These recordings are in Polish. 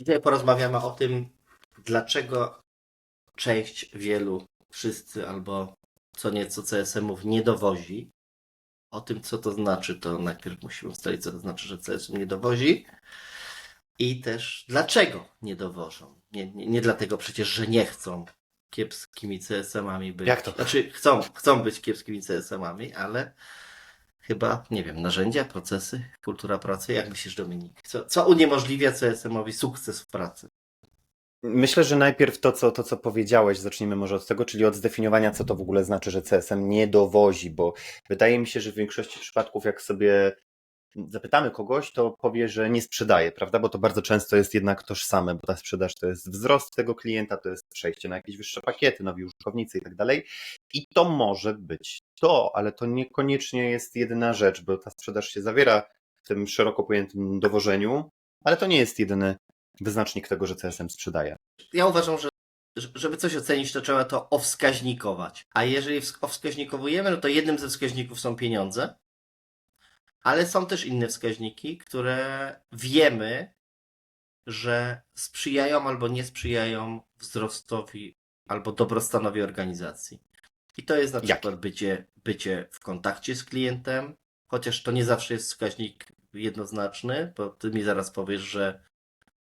Dzisiaj porozmawiamy o tym, dlaczego część wielu, wszyscy albo co nieco CSM-ów nie dowozi. O tym, co to znaczy, to najpierw musimy ustalić, co to znaczy, że CSM nie dowozi. I też dlaczego nie dowożą. Nie, nie, nie dlatego przecież, że nie chcą kiepskimi CSM-ami być. Jak to? Znaczy, chcą, chcą być kiepskimi CSM-ami, ale chyba, nie wiem, narzędzia, procesy, kultura pracy. Jak myślisz, Dominik? Co, co uniemożliwia CSM-owi sukces w pracy? Myślę, że najpierw to co, to, co powiedziałeś, zacznijmy może od tego, czyli od zdefiniowania, co to w ogóle znaczy, że CSM nie dowozi, bo wydaje mi się, że w większości przypadków, jak sobie zapytamy kogoś, to powie, że nie sprzedaje, prawda? Bo to bardzo często jest jednak tożsame, bo ta sprzedaż to jest wzrost tego klienta, to jest przejście na jakieś wyższe pakiety, nowi użytkownicy i tak dalej. I to może być to, ale to niekoniecznie jest jedyna rzecz, bo ta sprzedaż się zawiera w tym szeroko pojętym dowożeniu, ale to nie jest jedyny wyznacznik tego, że CSM sprzedaje. Ja uważam, że żeby coś ocenić, to trzeba to owskaźnikować. A jeżeli owskaźnikowujemy, no to jednym ze wskaźników są pieniądze, ale są też inne wskaźniki, które wiemy, że sprzyjają albo nie sprzyjają wzrostowi albo dobrostanowi organizacji. I to jest na przykład bycie, bycie w kontakcie z klientem, chociaż to nie zawsze jest wskaźnik jednoznaczny, bo ty mi zaraz powiesz, że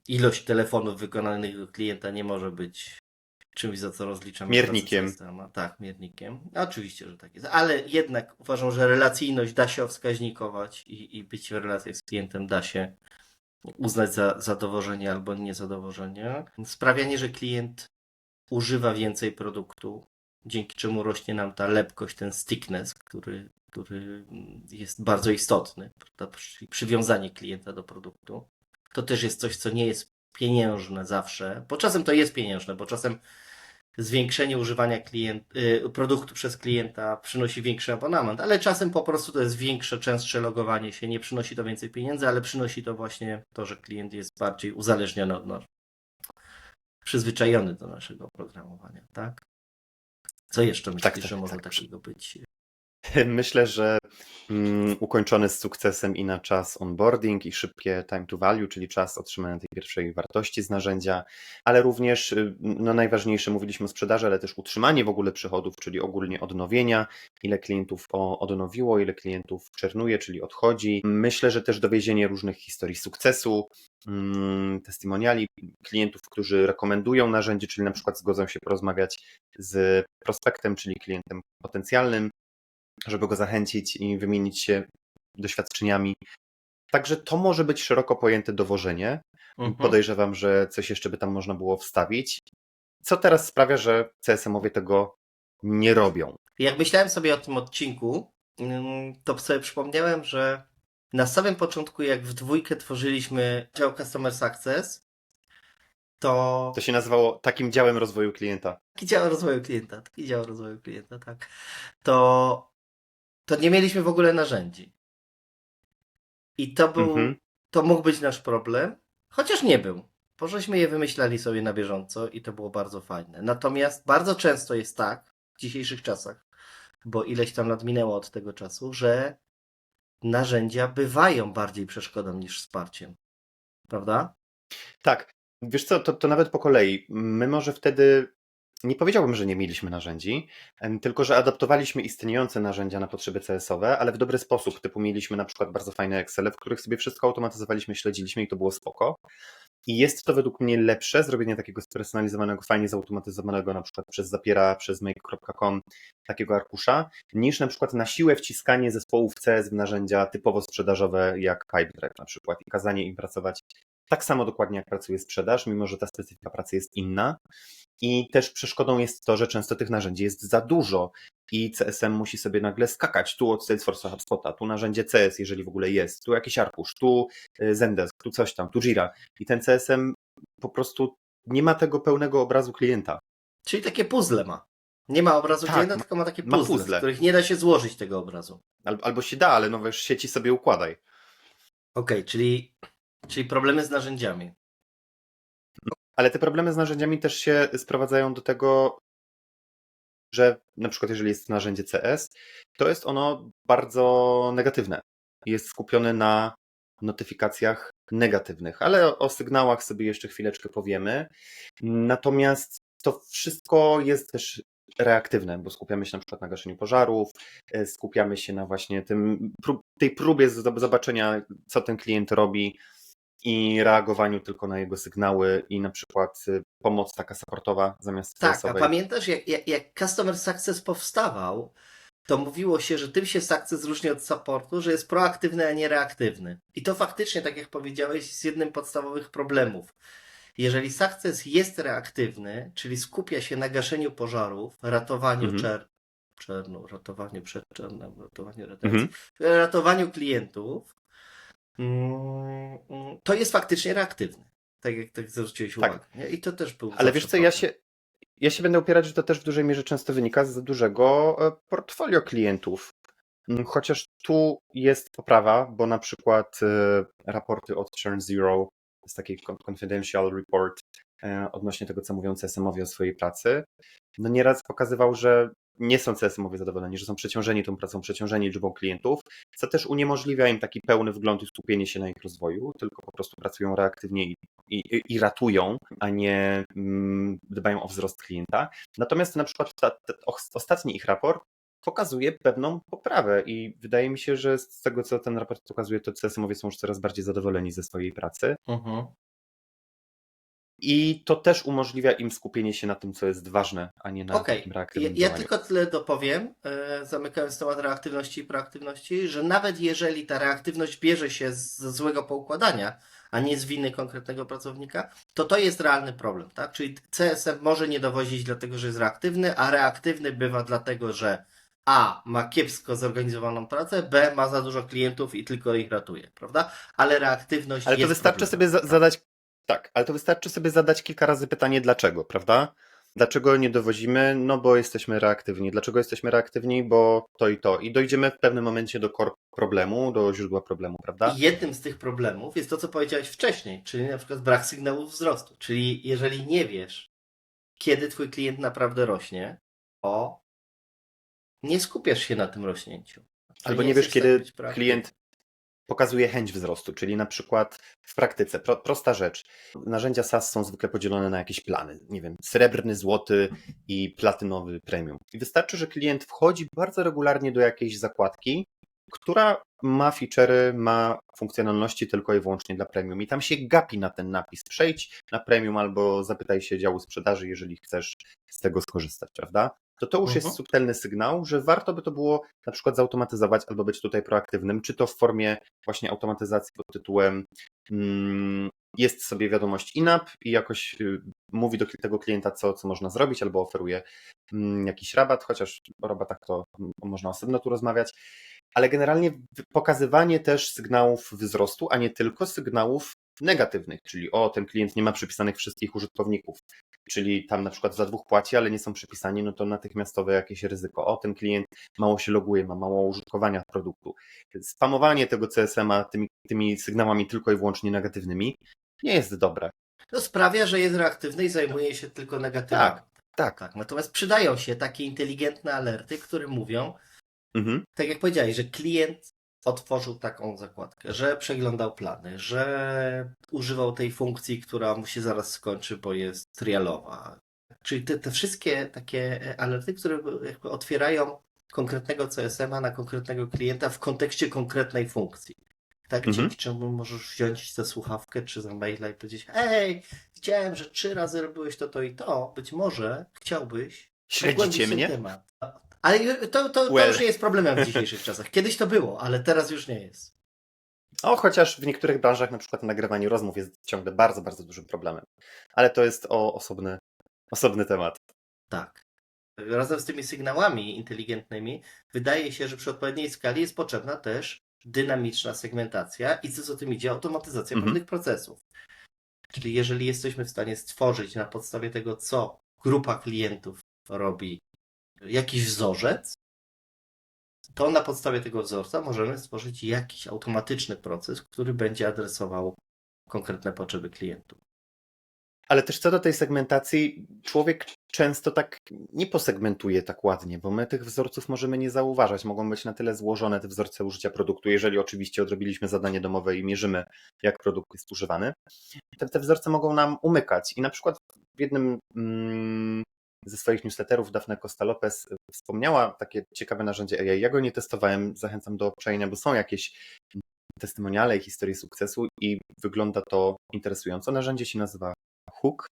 ilość telefonów wykonanych do klienta nie może być czymś, za co rozliczamy. Miernikiem. Tak, miernikiem. Oczywiście, że tak jest. Ale jednak uważam, że relacyjność da się wskaźnikować i, i być w relacjach z klientem da się uznać za zadowolenie albo niezadowolenie. Sprawianie, że klient używa więcej produktu, dzięki czemu rośnie nam ta lepkość, ten stickness, który, który jest bardzo istotny, czyli przywiązanie klienta do produktu. To też jest coś, co nie jest pieniężne zawsze, bo czasem to jest pieniężne, bo czasem zwiększenie używania klient, y, produktu przez klienta przynosi większy abonament, ale czasem po prostu to jest większe, częstsze logowanie się, nie przynosi to więcej pieniędzy, ale przynosi to właśnie to, że klient jest bardziej uzależniony od nas, przyzwyczajony do naszego oprogramowania, tak? Co jeszcze myślisz, tak, że może tak. takiego być? Myślę, że mm, ukończony z sukcesem i na czas onboarding i szybkie time to value, czyli czas otrzymania tej pierwszej wartości z narzędzia, ale również y, no najważniejsze, mówiliśmy o sprzedaży, ale też utrzymanie w ogóle przychodów, czyli ogólnie odnowienia, ile klientów o- odnowiło, ile klientów czernuje, czyli odchodzi. Myślę, że też dowiezienie różnych historii sukcesu, testimoniali klientów, którzy rekomendują narzędzie, czyli na przykład zgodzą się porozmawiać z prospektem, czyli klientem potencjalnym, żeby go zachęcić i wymienić się doświadczeniami. Także to może być szeroko pojęte dowożenie. Mhm. Podejrzewam, że coś jeszcze by tam można było wstawić. Co teraz sprawia, że CSM-owie tego nie robią? Jak myślałem sobie o tym odcinku, ym, to sobie przypomniałem, że na samym początku, jak w dwójkę tworzyliśmy dział Customer Success, to To się nazywało takim działem rozwoju klienta. taki dział rozwoju klienta, taki dział rozwoju klienta, tak, to, to nie mieliśmy w ogóle narzędzi. I to był, Mhm. to mógł być nasz problem, chociaż nie był, bo żeśmy je wymyślali sobie na bieżąco i to było bardzo fajne. Natomiast bardzo często jest tak, w dzisiejszych czasach, bo ileś tam lat minęło od tego czasu, że narzędzia bywają bardziej przeszkodą niż wsparciem. Prawda? Tak, wiesz co, to, to nawet po kolei. My może wtedy nie powiedziałbym, że nie mieliśmy narzędzi, tylko że adaptowaliśmy istniejące narzędzia na potrzeby CS-owe, ale w dobry sposób. Typu mieliśmy na przykład bardzo fajne Excel, w których sobie wszystko automatyzowaliśmy, śledziliśmy i to było spoko. I jest to według mnie lepsze, zrobienie takiego spersonalizowanego, fajnie zautomatyzowanego na przykład przez Zapiera, przez make.com takiego arkusza, niż na przykład na siłę wciskanie zespołów CS w narzędzia typowo sprzedażowe jak Pipedrive na przykład i kazanie im pracować tak samo dokładnie jak pracuje sprzedaż, mimo że ta specyfika pracy jest inna. I też przeszkodą jest to, że często tych narzędzi jest za dużo i CSM musi sobie nagle skakać tu od Salesforce'a HubSpota, tu narzędzie CS, jeżeli w ogóle jest, tu jakiś arkusz, tu y, Zendesk, tu coś tam, tu Jira. I ten CSM po prostu nie ma tego pełnego obrazu klienta. Czyli takie puzzle ma. Nie ma obrazu Tak, klienta, ma- tylko ma takie ma puzzle, puzzle. z których nie da się złożyć tego obrazu. Al- Albo się da, ale no wiesz, sieci sobie układaj. Okej, czyli, czyli problemy z narzędziami. Ale te problemy z narzędziami też się sprowadzają do tego, że na przykład jeżeli jest narzędzie CS, to jest ono bardzo negatywne. Jest skupione na notyfikacjach negatywnych, ale o, sygnałach sobie jeszcze chwileczkę powiemy. Natomiast to wszystko jest też reaktywne, bo skupiamy się na przykład na gaszeniu pożarów, e, skupiamy się na właśnie tym, tej próbie zobaczenia, co ten klient robi i reagowaniu tylko na jego sygnały i na przykład y, pomoc taka supportowa zamiast Tak, a pamiętasz, jak, jak, jak Customer Success powstawał, to mówiło się, że tym się Success różni od supportu, że jest proaktywny, a nie reaktywny. I to faktycznie, tak jak powiedziałeś, jest jednym z podstawowych problemów. Jeżeli Success jest reaktywny, czyli skupia się na gaszeniu pożarów, ratowaniu Mhm. czer... czernu, ratowaniu przed czernem, ratowaniu retencji, Mhm. ratowaniu klientów, to jest faktycznie reaktywny. Tak jak tak zwróciłeś Tak. uwagę. Nie? I to też był. Ale wiesz co, ja się, ja się będę opierać, że to też w dużej mierze często wynika z dużego e, portfolio klientów. Mm, Chociaż tu jest poprawa, bo na przykład e, raporty od Churn Zero, to jest taki con- confidential report e, odnośnie tego, co mówią CSM-owie o swojej pracy, no nieraz pokazywał, że nie są CSM-owie zadowoleni, że są przeciążeni tą pracą, przeciążeni liczbą klientów, co też uniemożliwia im taki pełny wgląd i skupienie się na ich rozwoju, tylko po prostu pracują reaktywnie i, i, i ratują, a nie mm, dbają o wzrost klienta. Natomiast na przykład ta, ta, os- ostatni ich raport pokazuje pewną poprawę i wydaje mi się, że z tego, co ten raport pokazuje, to CSM-owie są już coraz bardziej zadowoleni ze swojej pracy Mhm. I to też umożliwia im skupienie się na tym, co jest ważne, a nie na ja, reaktywnym ja działaniu. tylko tyle dopowiem, e, zamykając temat reaktywności i proaktywności, że nawet jeżeli ta reaktywność bierze się z złego poukładania, a nie z winy konkretnego pracownika, to to jest realny problem, tak? Czyli CSM może nie dowozić dlatego, że jest reaktywny, a reaktywny bywa dlatego, że A ma kiepsko zorganizowaną pracę, B ma za dużo klientów i tylko ich ratuje, prawda? Ale reaktywność Ale to jest wystarczy problemem. sobie za- zadać. Tak, ale to wystarczy sobie zadać kilka razy pytanie, dlaczego, prawda? Dlaczego nie dowozimy? No bo jesteśmy reaktywni. Dlaczego jesteśmy reaktywni? Bo to i to. I dojdziemy w pewnym momencie do core problemu, do źródła problemu, prawda? I jednym z tych problemów jest to, co powiedziałeś wcześniej, czyli na przykład brak sygnałów wzrostu. Czyli jeżeli nie wiesz, kiedy twój klient naprawdę rośnie, to nie skupiasz się na tym rośnięciu. Albo nie wiesz, jesteś kiedy klient pokazuje chęć wzrostu, czyli na przykład w praktyce, pro, prosta rzecz. Narzędzia SaaS są zwykle podzielone na jakieś plany. Nie wiem, srebrny, złoty i platynowy premium. I wystarczy, że klient wchodzi bardzo regularnie do jakiejś zakładki, która ma feature'y, ma funkcjonalności tylko i wyłącznie dla premium. I tam się gapi na ten napis. Przejdź na premium albo zapytaj się działu sprzedaży, jeżeli chcesz z tego skorzystać, prawda? To to już Mhm. jest subtelny sygnał, że warto by to było na przykład zautomatyzować albo być tutaj proaktywnym, czy to w formie właśnie automatyzacji pod tytułem mm, jest sobie wiadomość in-app i jakoś y, mówi do tego klienta, co, co można zrobić, albo oferuje mm, jakiś rabat, chociaż o rabatach to mm, można osobno tu rozmawiać, ale generalnie pokazywanie też sygnałów wzrostu, a nie tylko sygnałów negatywnych, czyli o, ten klient nie ma przypisanych wszystkich użytkowników, czyli tam na przykład za dwóch płaci, ale nie są przypisani, no to natychmiastowe jakieś ryzyko. O, ten klient mało się loguje, ma mało użytkowania produktu. Spamowanie tego CSM-a tymi, tymi sygnałami tylko i wyłącznie negatywnymi nie jest dobre. To sprawia, że jest reaktywny i zajmuje się tylko negatywami. Tak, tak. tak. Natomiast przydają się takie inteligentne alerty, które mówią, Mhm. tak jak powiedziałeś, że klient otworzył taką zakładkę, że przeglądał plany, że używał tej funkcji, która mu się zaraz skończy, bo jest trialowa. Czyli te, te wszystkie takie alerty, które jakby otwierają konkretnego CSM-a na konkretnego klienta w kontekście konkretnej funkcji. Tak, Mhm. dzięki czemu możesz wziąć za słuchawkę czy za maila i powiedzieć, hej, widziałem, że trzy razy robiłeś to, to i to, być może chciałbyś Śledzicie mnie? Temat. Ale to, to, to Well. już nie jest problemem w dzisiejszych czasach. Kiedyś to było, ale teraz już nie jest. O, chociaż w niektórych branżach na przykład nagrywanie rozmów jest ciągle bardzo, bardzo dużym problemem. Ale to jest o osobny, osobny temat. Tak. Razem z tymi sygnałami inteligentnymi wydaje się, że przy odpowiedniej skali jest potrzebna też dynamiczna segmentacja i co za tym idzie, automatyzacja Mhm. pewnych procesów. Czyli jeżeli jesteśmy w stanie stworzyć na podstawie tego, co grupa klientów robi, jakiś wzorzec, to na podstawie tego wzorca możemy stworzyć jakiś automatyczny proces, który będzie adresował konkretne potrzeby klientów. Ale też co do tej segmentacji, człowiek często tak nie posegmentuje tak ładnie, bo my tych wzorców możemy nie zauważać. Mogą być na tyle złożone te wzorce użycia produktu, jeżeli oczywiście odrobiliśmy zadanie domowe i mierzymy, jak produkt jest używany. Te, te wzorce mogą nam umykać. I na przykład w jednym mm, ze swoich newsletterów Dafne Costa Lopez wspomniała takie ciekawe narzędzie AI. Ja go nie testowałem, zachęcam do obczajenia, bo są jakieś testymoniale i historie sukcesu i wygląda to interesująco. Narzędzie się nazywa Hook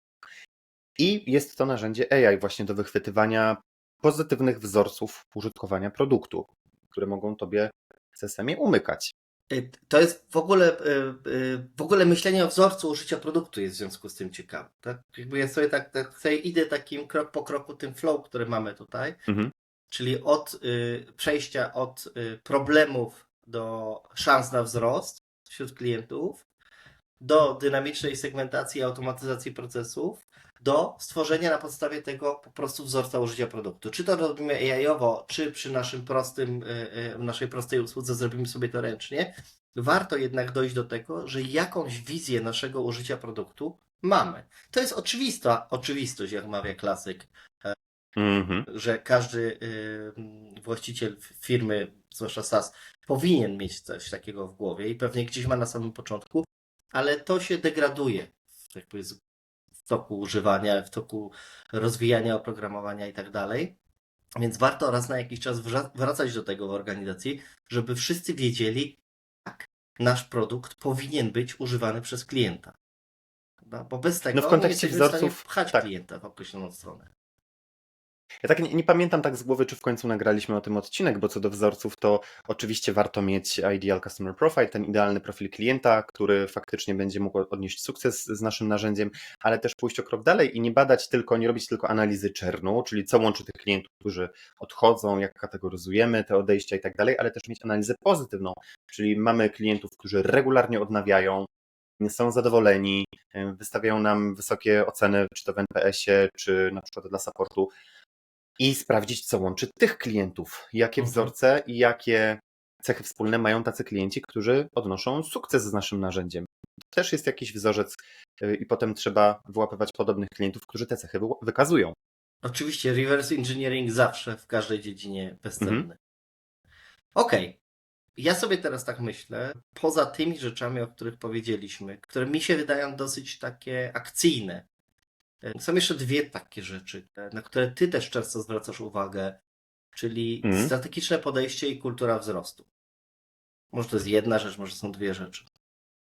i jest to narzędzie AI właśnie do wychwytywania pozytywnych wzorców użytkowania produktu, które mogą tobie CSM-ie umykać. Y, To jest w ogóle, y, y, w ogóle myślenie o wzorcu użycia produktu jest w związku z tym ciekawe. Tak? Jakby ja sobie tak, tak sobie idę takim krok po kroku tym flow, który mamy tutaj, Mhm. czyli od przejścia od problemów do szans na wzrost wśród klientów, do dynamicznej segmentacji i automatyzacji procesów, do stworzenia na podstawie tego po prostu wzorca użycia produktu. Czy to robimy AI-owo, czy przy naszym prostym, y, y, naszej prostej usłudze zrobimy sobie to ręcznie, warto jednak dojść do tego, że jakąś wizję naszego użycia produktu mamy. To jest oczywista oczywistość, jak mawia klasyk, Mhm. że każdy y, właściciel firmy, zwłaszcza SaaS, powinien mieć coś takiego w głowie i pewnie gdzieś ma na samym początku, ale to się degraduje w, jakby w toku używania, w toku rozwijania oprogramowania i tak dalej. Więc warto raz na jakiś czas wracać do tego w organizacji, żeby wszyscy wiedzieli, jak nasz produkt powinien być używany przez klienta. Bo bez tego No w kontekście nie jesteśmy w stanie wzorców, pchać tak. klienta w określoną stronę. Ja tak nie, nie pamiętam tak z głowy, czy w końcu nagraliśmy o tym odcinek, bo co do wzorców, to oczywiście warto mieć Ideal Customer Profile, ten idealny profil klienta, który faktycznie będzie mógł odnieść sukces z naszym narzędziem, ale też pójść o krok dalej i nie badać tylko, nie robić tylko analizy czernu, czyli co łączy tych klientów, którzy odchodzą, jak kategoryzujemy te odejścia i tak dalej, ale też mieć analizę pozytywną, czyli mamy klientów, którzy regularnie odnawiają, są zadowoleni, wystawiają nam wysokie oceny, czy to w NPS-ie, czy na przykład dla supportu, i sprawdzić, co łączy tych klientów, jakie Mhm. wzorce i jakie cechy wspólne mają tacy klienci, którzy odnoszą sukces z naszym narzędziem. Też jest jakiś wzorzec y, i potem trzeba wyłapywać podobnych klientów, którzy te cechy wy- wykazują. Oczywiście reverse engineering zawsze w każdej dziedzinie bezcenny. Mhm. Okej. Ja sobie teraz tak myślę, poza tymi rzeczami, o których powiedzieliśmy, które mi się wydają dosyć takie akcyjne, są jeszcze dwie takie rzeczy, e, na które ty też często zwracasz uwagę, czyli Mhm. strategiczne podejście i kultura wzrostu. Może to jest jedna rzecz, może są dwie rzeczy.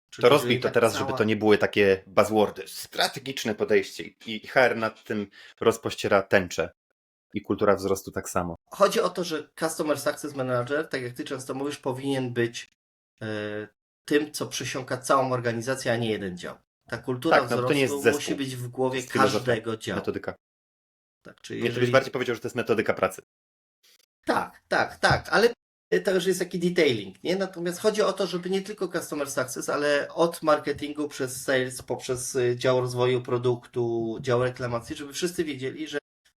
Czyli To rozbij to teraz, cała- żeby to nie były takie buzzwordy. Strategiczne podejście i HR nad tym rozpościera tęczę. I kultura wzrostu tak samo. Chodzi o to, że Customer Success Manager, tak jak ty często mówisz, powinien być e, tym, co przesiąka całą organizację, a nie jeden dział. Ta kultura Tak, no, to nie jest zespół. musi być w głowie każdego działu. Metodyka. Tak, czyli jeżeli... żebyś bardziej powiedział, że to jest metodyka pracy. tak, tak, tak, ale to już jest taki detailing, nie? Natomiast chodzi o to, żeby nie tylko Customer Success, ale od marketingu przez sales, poprzez y, dział rozwoju produktu, dział reklamacji, żeby wszyscy wiedzieli, że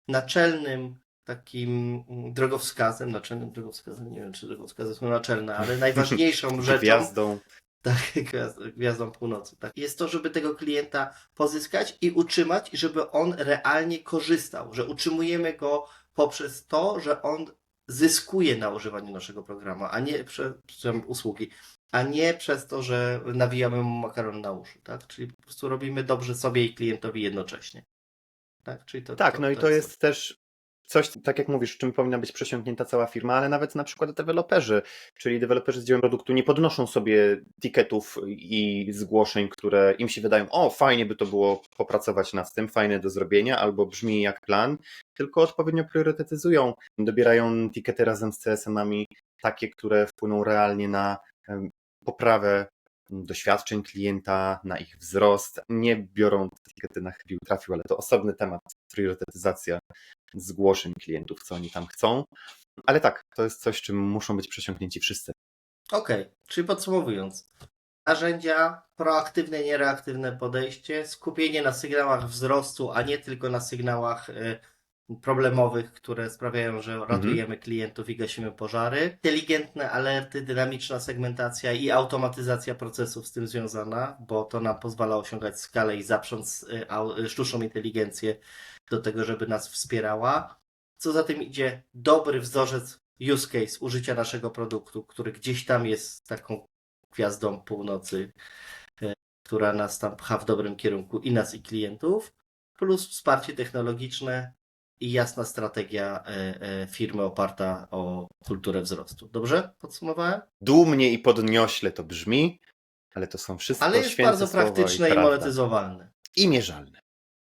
naczelnym takim mm, drogowskazem, naczelnym drogowskazem, nie wiem czy drogowskazy są naczelne, ale najważniejszą rzeczą, Gwiazdą. Tak, gwiazd- gwiazdą północy, tak, jest to, żeby tego klienta pozyskać i utrzymać, i żeby on realnie korzystał, że utrzymujemy go poprzez to, że on zyskuje na używaniu naszego programu, a nie przez usługi, a nie przez to, że nawijamy mu makaron na uszy, tak? Czyli po prostu robimy dobrze sobie i klientowi jednocześnie. Tak, Czyli to, Tak, no i to jest też coś, tak jak mówisz, czym powinna być przesiąknięta cała firma, ale nawet na przykład deweloperzy, czyli deweloperzy z działem produktu nie podnoszą sobie ticketów i zgłoszeń, które im się wydają, o fajnie by to było popracować nad tym, fajne do zrobienia, albo brzmi jak plan, tylko odpowiednio priorytetyzują, dobierają tikety razem z CSM-ami, takie, które wpłyną realnie na poprawę doświadczeń klienta, na ich wzrost. Nie biorą tikety na chybił trafił, ale to osobny temat, priorytetyzacja zgłoszeń klientów, co oni tam chcą. Ale tak, to jest coś, czym muszą być przesiąknięci wszyscy. Okej, czyli podsumowując, narzędzia, proaktywne, niereaktywne podejście, skupienie na sygnałach wzrostu, a nie tylko na sygnałach y, problemowych, które sprawiają, że ratujemy klientów i gasimy pożary. Inteligentne alerty, dynamiczna segmentacja i automatyzacja procesów z tym związana, bo to nam pozwala osiągać skalę i zaprząc y, y, sztuczną inteligencję do tego, żeby nas wspierała. Co za tym idzie, dobry wzorzec use case użycia naszego produktu, który gdzieś tam jest taką gwiazdą północy, e, która nas tam pcha w dobrym kierunku i nas i klientów, plus wsparcie technologiczne i jasna strategia e, e, firmy oparta o kulturę wzrostu. Dobrze podsumowałem? Dumnie i podniośle to brzmi, ale to są wszystko Ale jest bardzo praktyczne i, prawda. monetyzowalne. I mierzalne.